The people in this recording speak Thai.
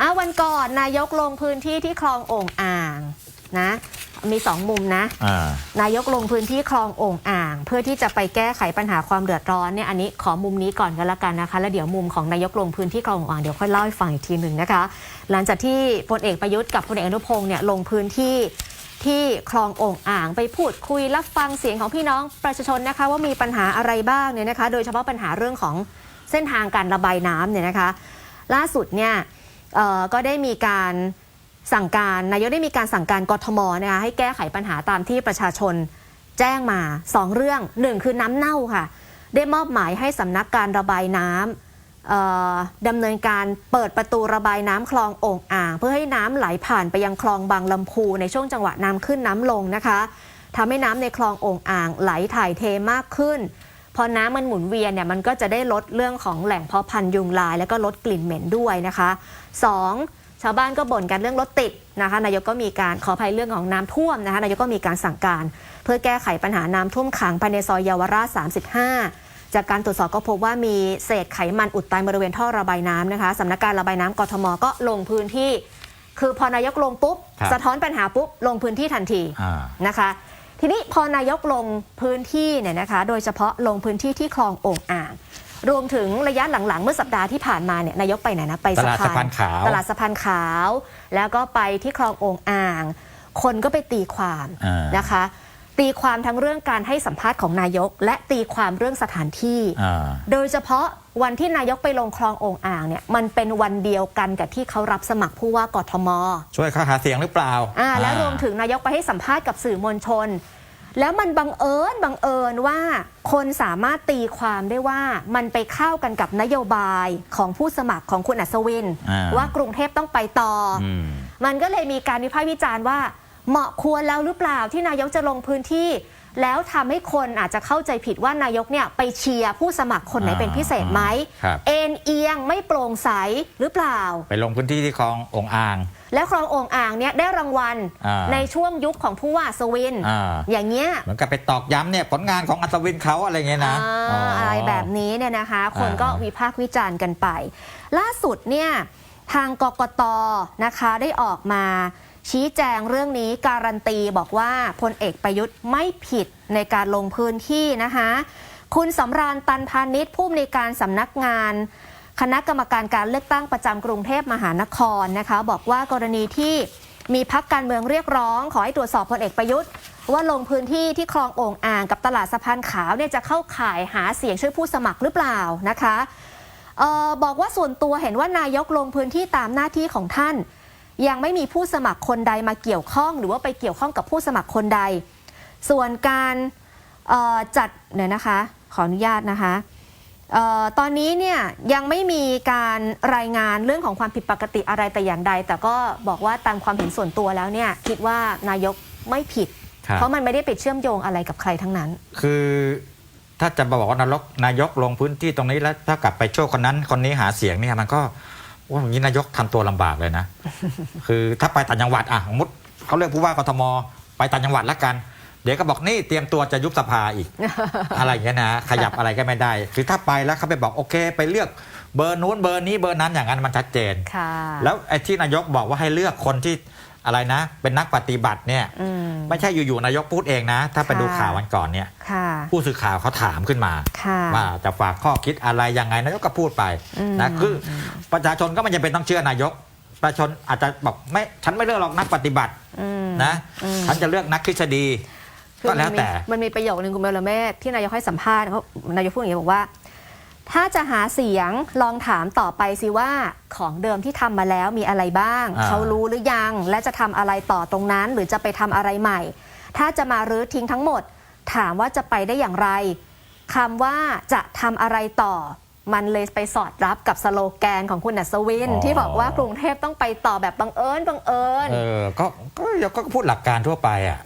อะวันก่อนนายกลงพื้นที่ที่คลองโอ่งอ่างนะมีสองมุมนะ อ่านายกลงพื้นที่คลองโอ่งอ่าง เพื่อที่จะไปแก้ไขปัญหาความเดือดร้อนเนี่ยอันนี้ขอมุมนี้ก่อนกันละกันนะคะ แล้วเดี๋ยวมุมของนายกลงพื้นที่คลองโอ่งอ่างเดี๋ยวค่อยเล่าให้ฟังอีกทีหนึ่งนะคะ หลังจากที่พลเอกประยุทธ์กับพลเอกอนุพงศ์เนี่ยลงพื้นที่ที่คลองโอ่งอ่างไปพูดคุยรับฟังเสียงของพี่น้องประชาชนนะคะ ว่ามีปัญหาอะไรบ้างเนี่ยนะคะ โดยเฉพาะปัญหาเรื่องของเส้นทางการระบายน้ำเนี่ยนะคะ ล่าสุดเนี่ย เอ่อก็ได้มีการสั่งการนายกได้มีการสั่งการกทมนะคะให้แก้ไขปัญหาตามที่ประชาชนแจ้งมา 2 เรื่อง 1 คือน้ำเน่าค่ะ ได้มอบหมายให้สำนักการระบายน้ำดำเนินการเปิดประตูระบายน้ำคลองโอ่งอ่าง เพื่อให้น้ำไหลผ่านไปยังคลองบางลำพูในช่วงจังหวะน้ำขึ้นน้ำลงนะคะทำให้น้ำในคลองโอ่งอ่างไหลถ่ายเทมากขึ้น พอน้ำมันหมุนเวียนเนี่ยมันก็จะได้ลดเรื่องของแหล่งเพาะพันธุ์ยุงลาย แล้วก็ลดกลิ่นเหม็นด้วยนะคะสองชาวบ้านก็บ่นกันเรื่องรถติดนะคะนายกก็มีการขออภัยเรื่องของน้ำท่วมนะคะนายกก็มีการสั่งการ เพื่อแก้ไขปัญหาน้ำท่วมขังภายในซอยเยาวราช 35จากการตรวจสอบก็พบว่ามีเศษไขมันอุดตันบริเวณท่อระบายน้ำนะคะสำนักการระบายน้ำกทมก็ลงพื้นที่ คือพอนายกลงปุ๊บ สะท้อนปัญหาปุ๊บ ลงพื้นที่ทันทีนะคะ ทีนี้พอนายกลงพื้นที่เนี่ยนะคะ โดยเฉพาะลงพื้นที่ที่คลองโอ่งอ่างรวมถึงระยะหลังๆ เมื่อสัปดาห์ที่ผ่านมาเนี่ยนายกไปไหนนะไปตลาดสะพานขาวตลาดสะพานขาว แล้วก็ไปที่คลองโอ่งอ่าง คนก็ไปตีความอ่านะคะ ตีความทั้งเรื่องการให้สัมภาษณ์ของนายก และตีความเรื่องสถานที่อ่าโดยเฉพาะ วันที่นายกไปลงคลองโอ่งอ่างเนี่ยมันเป็นวันเดียวกันกับที่เขารับสมัครผู้ว่ากทม ช่วยเขาหาเสียงหรือเปล่าอ่าและอ่ารวมถึงนายกไปให้สัมภาษณ์กับสื่อมวลชน แล้วมันบังเอิญบังเอิญว่าคนสามารถตีความได้ว่ามันไปเข้ากันกับนโยบายของผู้สมัครของคุณอัศวินอ่าว่ากรุงเทพต้องไปต่อออืมมันก็เลยมีการวิพากษ์วิจารณ์ว่า เหมาะควรแล้วหรือเปล่าที่นายกจะลงพื้นที่ แล้วทำให้คนอาจจะเข้าใจผิดว่านายกเนี่ยไปเชียร์ผู้สมัครคนไหนเป็นพิเศษไหมครับ เอ็นเอียงไม่โปร่งใสหรือเปล่า ไปลงพื้นที่ที่คลององอ่าง แล้วคลองโอ่งอ่างเนี่ยได้รางวัลอ่าในช่วงยุคของผู้ว่าสวิน อ่า อย่างเงี้ย เหมือนกับไปตอกย้ำเนี่ยผลงานของอัศวินเขาอะไรเงี้ยนะ อ่าอะไรแบบนี้เนี่ยนะคะ คนก็อ่าวิพากษ์วิจารณ์กันไป ล่าสุดเนี่ยทางกกตนะคะได้ออกมา ชี้แจงเรื่องนี้การันตีบอกว่าพลเอกประยุทธ์ไม่ผิดในการลงพื้นที่นะคะ คุณสำราญตันพาณิชย์ผู้อำนวยการสำนักงานคณะกรรมการการเลือกตั้งประจำกรุงเทพมหานครนะคะ บอกว่ากรณีที่มีพักการเมืองเรียกร้อง ขอให้ตรวจสอบพลเอกประยุทธ์ ว่าลงพื้นที่ที่คลองโอ่งอ่างกับตลาดสะพานขาวเนี่ยจะเข้าข่ายหาเสียงช่วยผู้สมัครหรือเปล่านะคะออบอกว่าส่วนตัวเห็นว่านายกลงพื้นที่ตามหน้าที่ของท่าน ยังไม่มีผู้สมัครคนใดมาเกี่ยวข้อง หรือว่าไปเกี่ยวข้องกับผู้สมัครคนใด ส่วนการเอ่อจัดเนี่ยนะคะขออนุญาตนะคะเออตอนนี้เนี่ยยังไม่มีการรายงานเรื่องของความผิดปกติอะไรแต่อย่างใด แต่ก็บอกว่าตามความเห็นส่วนตัวแล้วเนี่ยคิดว่านายกไม่ผิดครับเพราะมันไม่ได้ไปเชื่อมโยงอะไรกับใครทั้งนั้น คือถ้าจะบอกว่านายกนายกลงพื้นที่ตรงนี้แล้วถ้ากลับไปช่วยคนนั้นคนนี้หาเสียงเนี่ยมันก็ ว่าอย่างนี้นายกทำตัวลำบากเลยนะ คือถ้าไปต่างจังหวัดอะสมมติเขาเรียกผู้ว่ากทมไปต่างจังหวัดแล้วกัน เดี๋ยวก็บอกนี่เตรียมตัวจะยุบสภาอีก อะไรอย่างเงี้ยนะ ขยับอะไรก็ไม่ได้ คือถ้าไปแล้วเขาไปบอกโอเค ไปเลือกเบอร์นู้นเบอร์นี้เบอร์นั้นอย่างนั้นมันชัดเจนค่ะแล้วไอ้ที่นายกบอกว่าให้เลือกคนที่ อะไรนะ เป็นนักปฏิบัติเนี่ยอืม ไม่ใช่อยู่ๆนายกพูดเองนะ ถ้าไปค่ะ ดูข่าววันก่อนเนี่ยค่ะ ผู้สื่อข่าวเขาถามขึ้นมา ค่ะ ว่าจะฝากข้อคิดอะไรยังไงนายกก็พูดไปอืม นะคืออประชาชนก็ไม่จำเป็นต้องเชื่อนายก ประชาชนอาจจะบอกไม่ฉันไม่เลือกหรอกนักปฏิบัติอืม นะอืม ฉันจะเลือกนักทฤษฎี คือก็แล้วมันมีแต่ มันมีประโยคนึงคุณเบลเมศที่นายกให้สัมภาษณ์เขานายกพูดอย่างนี้บอกว่า ถ้าจะหาเสียงลองถามต่อไปสิว่าของเดิมที่ทำมาแล้วมีอะไรบ้าง อ่า เขารู้หรือยัง และจะทำอะไรต่อตรงนั้น หรือจะไปทำอะไรใหม่ ถ้าจะมารื้อทิ้งทั้งหมด ถามว่าจะไปได้อย่างไรคำว่าจะทำอะไรต่อ มันเลยไปสอดรับกับสโลแกนของคุณอัศวินที่บอกว่ากรุงเทพต้องไปต่อแบบบังเอิญบังเอิญ เออก็ก็นายกก็พูดหลักการทั่วไปอะ